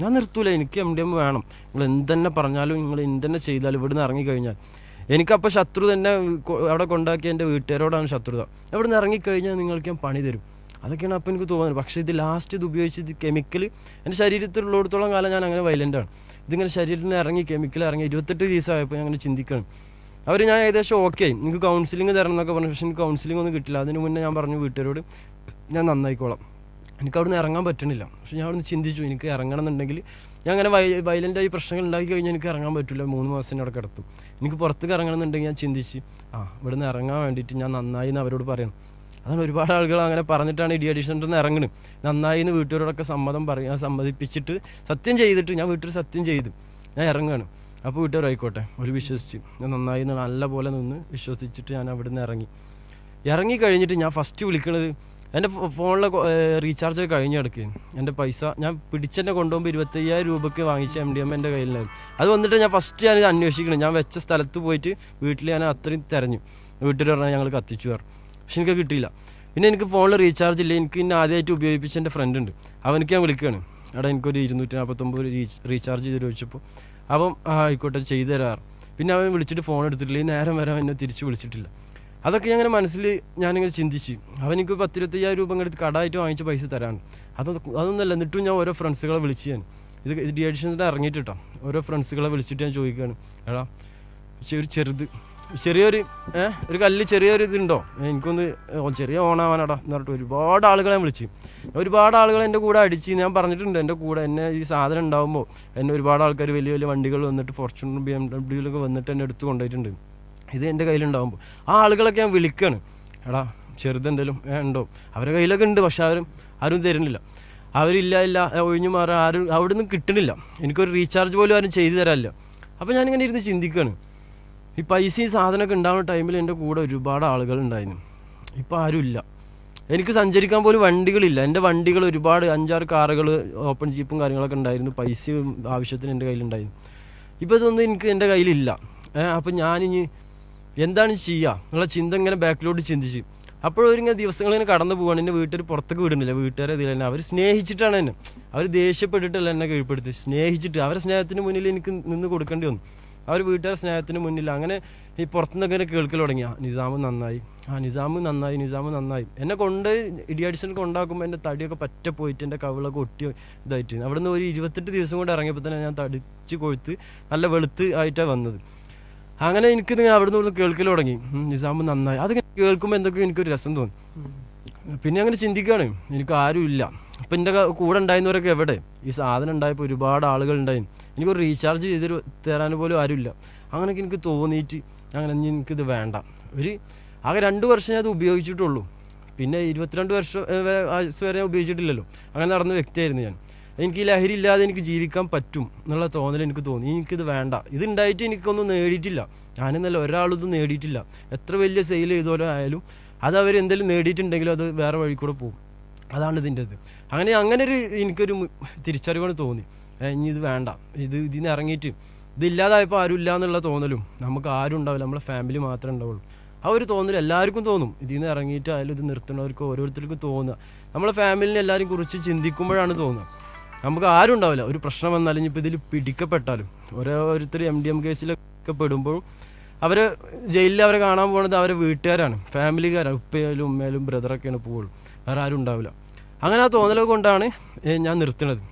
ഞാൻ നിർത്തൂല എനിക്ക് M D M വേണം. നിങ്ങൾ എന്തെന്നെ പറഞ്ഞാലും നിങ്ങൾ എന്തെന്നെ ചെയ്താലും ഇവിടുന്ന് ഇറങ്ങിക്കഴിഞ്ഞാൽ. എനിക്കപ്പോൾ ശത്രു തന്നെ അവിടെ കൊണ്ടാക്കിയ എന്റെ വീട്ടുകാരോടാണ് ശത്രുത. ഇവിടുന്ന് ഇറങ്ങിക്കഴിഞ്ഞാൽ നിങ്ങൾക്ക് ഞാൻ പണി തരും. അതൊക്കെയാണ് അപ്പോൾ എനിക്ക് തോന്നുന്നത്. പക്ഷേ ഇത് ലാസ്റ്റ് ഇത് ഉപയോഗിച്ച് ഇത് കെമിക്കൽ എന്റെ ശരീരത്തിലുള്ളിടത്തോളം കാലം ഞാൻ അങ്ങനെ വയലന്റാണ് ഇതിങ്ങനെ ശരീരത്തിൽ നിന്ന് ഇറങ്ങി കെമിക്കൽ ഇറങ്ങി ഇരുപത്തെട്ട് ദിവസമായപ്പോൾ ഞാൻ അങ്ങനെ ചിന്തിക്കണം അവർ ഞാൻ ഏകദേശം ഓക്കെ നിങ്ങൾക്ക് കൗൺസിലിംഗ് തരണം എന്നൊക്കെ പറഞ്ഞു. പക്ഷേ എനിക്ക് കൗൺസിലിംഗ് ഒന്നും കിട്ടില്ല. അതിന് മുന്നേ ഞാൻ പറഞ്ഞു വീട്ടുകാരോട് ഞാൻ നന്നായിക്കോളാം. എനിക്ക് അവിടുന്ന് ഇറങ്ങാൻ പറ്റണില്ല. പക്ഷെ ഞാൻ അവിടുന്ന് ചിന്തിച്ചു എനിക്ക് ഇറങ്ങണം എന്നുണ്ടെങ്കിൽ ഞാൻ അങ്ങനെ വൈ വയലന്റായി പ്രശ്നങ്ങൾ ഉണ്ടാക്കി കഴിഞ്ഞാൽ എനിക്ക് ഇറങ്ങാൻ പറ്റില്ല മൂന്ന് മാസം അവിടെ കിടത്തും. എനിക്ക് പുറത്തേക്ക് ഇറങ്ങണം എന്നുണ്ടെങ്കിൽ ഞാൻ ചിന്തിച്ച് ആ ഇവിടുന്ന് ഇറങ്ങാൻ വേണ്ടിയിട്ട് ഞാൻ നന്നായി എന്ന് അവരോട് പറയണം. അതാണ് ഒരുപാട് ആളുകൾ അങ്ങനെ പറഞ്ഞിട്ടാണ് ഇടി അഡീഷൻ നിന്ന് ഇറങ്ങുന്നത് നന്നായി എന്ന് വീട്ടുകാരോടൊക്കെ സമ്മതം പറയാൻ സമ്മതിപ്പിച്ചിട്ട് സത്യം ചെയ്തിട്ട് ഞാൻ വീട്ടിൽ സത്യം ചെയ്തു. ഞാൻ ഇറങ്ങുകയാണ് അപ്പോൾ വീട്ടുകാർ ആയിക്കോട്ടെ ഒരു വിശ്വസിച്ച്. ഞാൻ നന്നായി നല്ല പോലെ നിന്ന് വിശ്വസിച്ചിട്ട് ഞാൻ അവിടുന്ന് ഇറങ്ങി. ഇറങ്ങി കഴിഞ്ഞിട്ട് ഞാൻ ഫസ്റ്റ് വിളിക്കണത് എന്റെ ഫോണിലെ റീചാർജ് ഒക്കെ കഴിഞ്ഞ ഇടയ്ക്ക് എന്റെ പൈസ ഞാൻ പിടിച്ചെന്നെ കൊണ്ടുപോകുമ്പോൾ ഇരുപത്തയ്യായിരം രൂപയ്ക്ക് വാങ്ങിച്ച എം ഡി എം എന്റെ കയ്യിലായിരുന്നു അത് വന്നിട്ട് ഞാൻ ഫസ്റ്റ് ഞാൻ അന്വേഷിക്കണം. ഞാൻ വെച്ച സ്ഥലത്ത് പോയിട്ട് വീട്ടിൽ ഞാൻ അത്രയും തിരഞ്ഞു. വീട്ടിൽ പറഞ്ഞാൽ ഞങ്ങൾ കത്തിച്ചു പറഞ്ഞു. പക്ഷെ എനിക്ക് കിട്ടിയില്ല. പിന്നെ എനിക്ക് ഫോണിൽ റീചാർജ് ഇല്ല. എനിക്ക് ഇന്നെ ആദ്യമായിട്ട് ഉപയോഗിപ്പിച്ച എന്റെ ഫ്രണ്ട് ഉണ്ട്. അവനക്ക് ഞാൻ വിളിക്കുകയാണ് അവിടെ എനിക്കൊരു ഇരുന്നൂറ്റി നാൽപ്പത്തൊമ്പത് റീചാർജ് ചെയ്ത് ചോദിച്ചപ്പോൾ അപ്പം ആയിക്കോട്ടെ ചെയ്തു തരാറ് പിന്നെ അവൻ വിളിച്ചിട്ട് ഫോൺ എടുത്തിട്ടില്ല. ഈ നേരം വരെ എന്നെ തിരിച്ച് വിളിച്ചിട്ടില്ല. അതൊക്കെ ഞാൻ അങ്ങനെ മനസ്സിൽ ഞാനിങ്ങനെ ചിന്തിച്ച്. അവനിക്ക് പത്തിരുപത്തയ്യായിരം രൂപ എടുത്ത് കടമായിട്ട് വാങ്ങിച്ച പൈസ തരാണ് അത് അതൊന്നുമല്ല എന്നിട്ടും ഞാൻ ഓരോ ഫ്രണ്ട്സുകളെ വിളിച്ച് ഞാൻ. ഇത് ഇത് ഡി അഡിഷന്റെ ഇറങ്ങിയിട്ടോ ഓരോ ഫ്രണ്ട്സുകളെ വിളിച്ചിട്ട് ഞാൻ ചോദിക്കുകയാണ് എടാ ഒരു ചെറുത് ചെറിയൊരു ഏഹ് ഒരു കല്ല് ചെറിയൊരു ഇതുണ്ടോ? എനിക്കൊന്ന് ചെറിയ ഓണാവാനടാ എന്ന് പറഞ്ഞിട്ട് ഒരുപാട് ആളുകളെ വിളിച്ചു. ഒരുപാട് ആളുകൾ എന്റെ കൂടെ അടിച്ച്. ഞാൻ പറഞ്ഞിട്ടുണ്ട് എന്റെ കൂടെ എന്നെ ഈ സാധനം ഉണ്ടാകുമ്പോൾ എന്നെ ഒരുപാട് ആൾക്കാർ വലിയ വലിയ വണ്ടികൾ വന്നിട്ട് ഫോർച്യൂണർ ബി എം ഡബ്ല്യൂലൊക്കെ വന്നിട്ട് എന്നെ എടുത്തു കൊണ്ടുപോയിട്ടുണ്ട്. ഇത് എന്റെ കയ്യിലുണ്ടാകുമ്പോൾ ആ ആളുകളൊക്കെ ഞാൻ വിളിക്കുകയാണ് എടാ ചെറുതെന്തെങ്കിലും ഉണ്ടോ? അവരുടെ കയ്യിലൊക്കെ ഉണ്ട് പക്ഷെ അവരും ആരും തരുന്നില്ല. അവരില്ല ഇല്ല ഒഴിഞ്ഞു മാറാൻ ആരും അവിടെ നിന്ന് കിട്ടണില്ല. എനിക്കൊരു റീചാർജ് പോലും ആരും ചെയ്തു തരാനില്ല. അപ്പോൾ ഞാനിങ്ങനെ ഇരുന്ന് ചിന്തിക്കുകയാണ് ഈ പൈസയും സാധനമൊക്കെ ഉണ്ടാവുന്ന ടൈമിൽ എന്റെ കൂടെ ഒരുപാട് ആളുകൾ ഉണ്ടായിരുന്നു. ഇപ്പോൾ ആരുമില്ല എനിക്ക് സഞ്ചരിക്കാൻ പോലും വണ്ടികളില്ല. എന്റെ വണ്ടികൾ ഒരുപാട് അഞ്ചാറ് കാറുകൾ ഓപ്പൺ ജീപ്പും കാര്യങ്ങളൊക്കെ ഉണ്ടായിരുന്നു. പൈസയും ആവശ്യത്തിന് എന്റെ കയ്യിലുണ്ടായിരുന്നു. ഇപ്പോൾ ഇതൊന്നും എനിക്ക് എന്റെ കയ്യിലില്ല. അപ്പം ഞാനിനി എന്താണ് ചെയ്യുക നിങ്ങളെ ചിന്ത ഇങ്ങനെ ബാക്കിലോട്ട് ചിന്തിച്ച്. അപ്പോഴൊരിങ്ങനെ ദിവസങ്ങൾ ഇങ്ങനെ കടന്നു പോവാണ്. എന്നെ വീട്ടിൽ പുറത്തേക്ക് വിടുന്നില്ല. വീട്ടുകാരെ ഇതിൽ തന്നെ. അവർ സ്നേഹിച്ചിട്ടാണ് എന്നെ. അവർ ദേഷ്യപ്പെട്ടിട്ടല്ല എന്നെ കീഴ്പ്പെടുത്തി സ്നേഹിച്ചിട്ട്. അവരുടെ സ്നേഹത്തിന് മുന്നിൽ എനിക്ക് നിന്ന് കൊടുക്കേണ്ടി വന്നു. അവർ വീട്ടുകാർ സ്നേഹത്തിന് മുന്നിൽ. അങ്ങനെ ഈ പുറത്തുനിന്നൊക്കെ ഇങ്ങനെ കേൾക്കൽ തുടങ്ങി. ആ നിസാമ് നന്നായി. ആ നിസാമ് നന്നായി നിസാമ് നന്നായി. എന്നെ കൊണ്ട് ഇടിയഡിഷൻ കൊണ്ടാക്കുമ്പോൾ എന്റെ തടിയൊക്കെ പറ്റ പോയിട്ട് എന്റെ കവിളൊക്കെ ഒട്ടി ഇതായിട്ട്. അവിടുന്ന് ഒരു ഇരുപത്തെട്ട് ദിവസം കൊണ്ട് ഇറങ്ങിയപ്പോൾ തന്നെ ഞാൻ തടിച്ച് കൊഴുത്ത് നല്ല വെളുത്ത് ആയിട്ടാണ് വന്നത്. അങ്ങനെ എനിക്ക് ഇത് അവിടുന്ന് നിന്ന് കേൾക്കൽ തുടങ്ങി. നിസാമ്പ് നിസാമ് നന്നായി. അത് കേൾക്കുമ്പോൾ എന്തൊക്കെയോ എനിക്കൊരു രസം തോന്നി. പിന്നെ അങ്ങനെ ചിന്തിക്കുകയാണ് എനിക്ക് ആരും ഇല്ല. അപ്പം എന്റെ കൂടെ ഉണ്ടായിരുന്നവരൊക്കെ എവിടെ? ഈ സാധനം ഉണ്ടായപ്പോൾ ഒരുപാട് ആളുകൾ ഉണ്ടായിരുന്നു എനിക്കൊരു റീചാർജ് ചെയ്ത് തരാൻ പോലും ആരുമില്ല അങ്ങനെയൊക്കെ എനിക്ക് തോന്നിയിട്ട് അങ്ങനെ എനിക്കിത് വേണ്ട. ഒരു ആകെ രണ്ട് വർഷം ഞാൻ അത് ഉപയോഗിച്ചിട്ടുള്ളൂ. പിന്നെ ഇരുപത്തിരണ്ട് വർഷം വരെ ഉപയോഗിച്ചിട്ടില്ലല്ലോ. അങ്ങനെ നടന്ന വ്യക്തിയായിരുന്നു ഞാൻ. എനിക്ക് ഈ ലഹരി ഇല്ലാതെ എനിക്ക് ജീവിക്കാൻ പറ്റും എന്നുള്ള തോന്നൽ എനിക്ക് തോന്നി. എനിക്കിത് വേണ്ട. ഇതുണ്ടായിട്ട് എനിക്കൊന്നും നേടിയിട്ടില്ല. ഞാനെന്നല്ല ഒരാളൊന്നും നേടിയിട്ടില്ല. എത്ര വലിയ സെയിൽ ചെയ്തോലോ ആയാലും അത് അവർ എന്തെങ്കിലും നേടിയിട്ടുണ്ടെങ്കിലും അത് വേറെ വഴി കൂടെ പോകും. അതാണ് ഇതിന്റെ ഇത് അങ്ങനെ അങ്ങനെ ഒരു എനിക്കൊരു തിരിച്ചറിവാണ് തോന്നി. ഇനി ഇത് വേണ്ട. ഇത് ഇതിൽ നിന്ന് ഇറങ്ങിയിട്ട് ഇതില്ലാതായപ്പോൾ ആരും ഇല്ല എന്നുള്ള തോന്നലും നമുക്ക് ആരും ഉണ്ടാവില്ല. നമ്മളെ ഫാമിലി മാത്രമേ ഉണ്ടാവുള്ളൂ. ആ ഒരു തോന്നൽ എല്ലാവർക്കും തോന്നും. ഇതിൽ നിന്ന് ഇറങ്ങിയിട്ട് ആയാലും ഇത് നിർത്തുന്നവർക്ക് ഓരോരുത്തർക്കും തോന്നുക. നമ്മളെ ഫാമിലിനെ എല്ലാവരും കുറിച്ച് ചിന്തിക്കുമ്പോഴാണ് തോന്നുക. നമുക്ക് ആരും ഉണ്ടാവില്ല. ഒരു പ്രശ്നം വന്നാലും ഇനിയിപ്പോൾ ഇതിൽ പിടിക്കപ്പെട്ടാലും. ഓരോരുത്തർ എം ഡി എം കേസിലൊക്കെ പെടുമ്പോൾ അവർ ജയിലിൽ അവരെ കാണാൻ പോകുന്നത് അവരെ വീട്ടുകാരാണ്. ഫാമിലിക്കാരാണ്. ഉപ്പയായാലും ഉമ്മയായാലും ബ്രദറൊക്കെയാണ് പോവുള്ളൂ. വേറെ ആരും ഉണ്ടാവില്ല. അങ്ങനെ ആ തോന്നലൊക്കെ കൊണ്ടാണ് ഞാൻ നിർത്തുന്നത്.